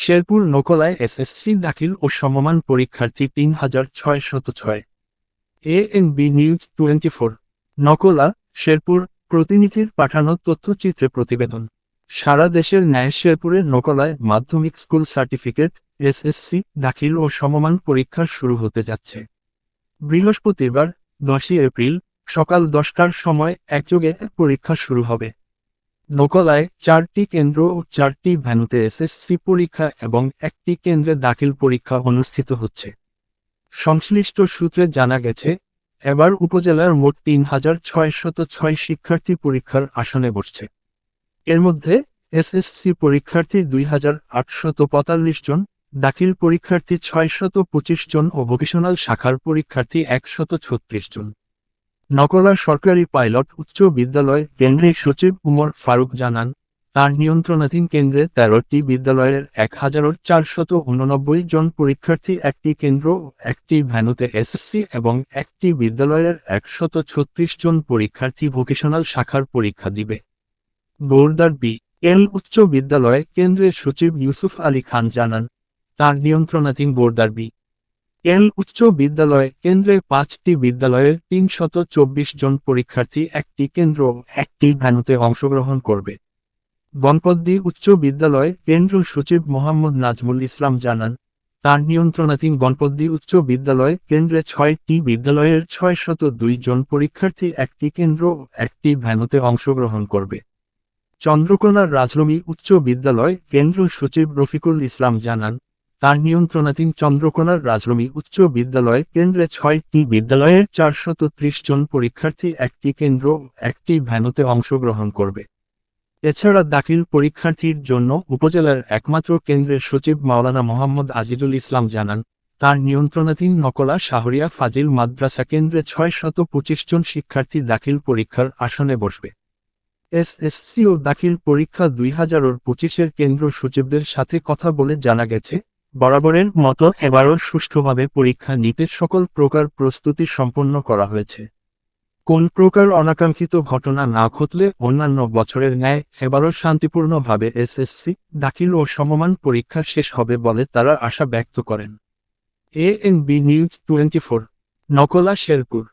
Sherpur নকলায় SSC দাখিল ও সমমান পরীক্ষার্থী তিন হাজার ছয়শত ছয়। A N B news twenty four Nakla, Sherpur, প্রতিনিধির পাঠানো তথ্যচিত্রে প্রতিবেদন। সারা দেশের ন্যায় শেরপুরের নকলায় মাধ্যমিক স্কুল সার্টিফিকেট, এসএসসি দাখিল ও সমমান পরীক্ষা শুরু হতে যাচ্ছে। বৃহস্পতিবার, দশই এপ্রিল, সকাল দশটার সময় একযোগে পরীক্ষা শুরু হবে। নকলায় চারটি কেন্দ্র ও চারটি ভ্যানুতে এসএসসি পরীক্ষা এবং একটি কেন্দ্রে দাখিল পরীক্ষা অনুষ্ঠিত হচ্ছে। সংশ্লিষ্ট সূত্রে জানা গেছে, এবার উপজেলার মোট তিন হাজার ছয়শত ছয় শিক্ষার্থী পরীক্ষার আসনে বসছে। এর মধ্যে এসএসসি পরীক্ষার্থী দুই হাজার আটশত পঁয়তাল্লিশ জন, দাখিল পরীক্ষার্থী ছয়শত পঁচিশ জন ও ভোকেশনাল শাখার পরীক্ষার্থী একশত ছত্রিশ জন। নকলা সরকারি পাইলট, উচ্চ বিদ্যালয় কেন্দ্রের সচিব উমর ফারুক জানান, তার নিয়ন্ত্রণাধীন কেন্দ্রে তেরোটি বিদ্যালয়ের এক হাজার চারশত উননব্বই জন পরীক্ষার্থী, একটি কেন্দ্র, একটি ভ্যানুতে এসএসসি এবং একটি বিদ্যালয়ের একশত ছত্রিশ জন পরীক্ষার্থী ভোকেশনাল শাখার পরীক্ষা দিবে। বোর্দার বি, এল উচ্চ বিদ্যালয় কেন্দ্রের সচিব ইউসুফ আলী খান জানান, তার নিয়ন্ত্রণাধীন বোর্দার বি এল উচ্চ বিদ্যালয় কেন্দ্রে পাঁচটি বিদ্যালয়ের তিনশত চব্বিশ জন পরীক্ষার্থী একটি কেন্দ্র একটি ভ্যানুতে অংশগ্রহণ করবে? গণপদ্দি উচ্চ বিদ্যালয় কেন্দ্র সচিব মোহাম্মদ নাজমুল ইসলাম জানান, তার নিয়ন্ত্রণাধীন গণপদ্দি উচ্চ বিদ্যালয় কেন্দ্রে ছয়টি বিদ্যালয়ের ছয়শত দুই জন পরীক্ষার্থী একটি কেন্দ্র একটি ভ্যানুতে অংশগ্রহণ করবে। চন্দ্রকোনার রাজলমী উচ্চ বিদ্যালয় কেন্দ্র সচিব রফিকুল ইসলাম জানান তার নিয়ন্ত্রণাধীন চন্দ্রকোনার রাজলমী উচ্চ বিদ্যালয় কেন্দ্রে ছয়টি বিদ্যালয়ের চারশত জন পরীক্ষার্থী একটি কেন্দ্র, একটি ভ্যানুতে অংশগ্রহণ করবে। এছাড়া দাখিল পরীক্ষার্থীর জন্য উপজেলার একমাত্র কেন্দ্রের সচিব মাওলানা মোহাম্মদ আজিজুল ইসলাম জানান, তার নিয়ন্ত্রণাধীন নকলা শাহরিয়া ফাজিল মাদ্রাসা কেন্দ্রে ছয় শত পঁচিশ জন শিক্ষার্থী দাখিল পরীক্ষার আসনে বসবে। এসএসসি ও দাখিল পরীক্ষা দুই হাজার পঁচিশের কেন্দ্র সচিবদের সাথে কথা বলে জানা গেছে বরাবরের মতো এবারও সুষ্ঠুভাবে পরীক্ষা নিতে সকল প্রকার প্রস্তুতি সম্পন্ন করা হয়েছে। কোন প্রকার অনাকাঙ্ক্ষিত ঘটনা না ঘটলে অন্যান্য বছরের ন্যায় এবারও শান্তিপূর্ণভাবে এসএসসি দাখিল ও সমমান পরীক্ষা শেষ হবে বলে তারা আশা ব্যক্ত করেন। A N B news twenty four Nakla Sherpur.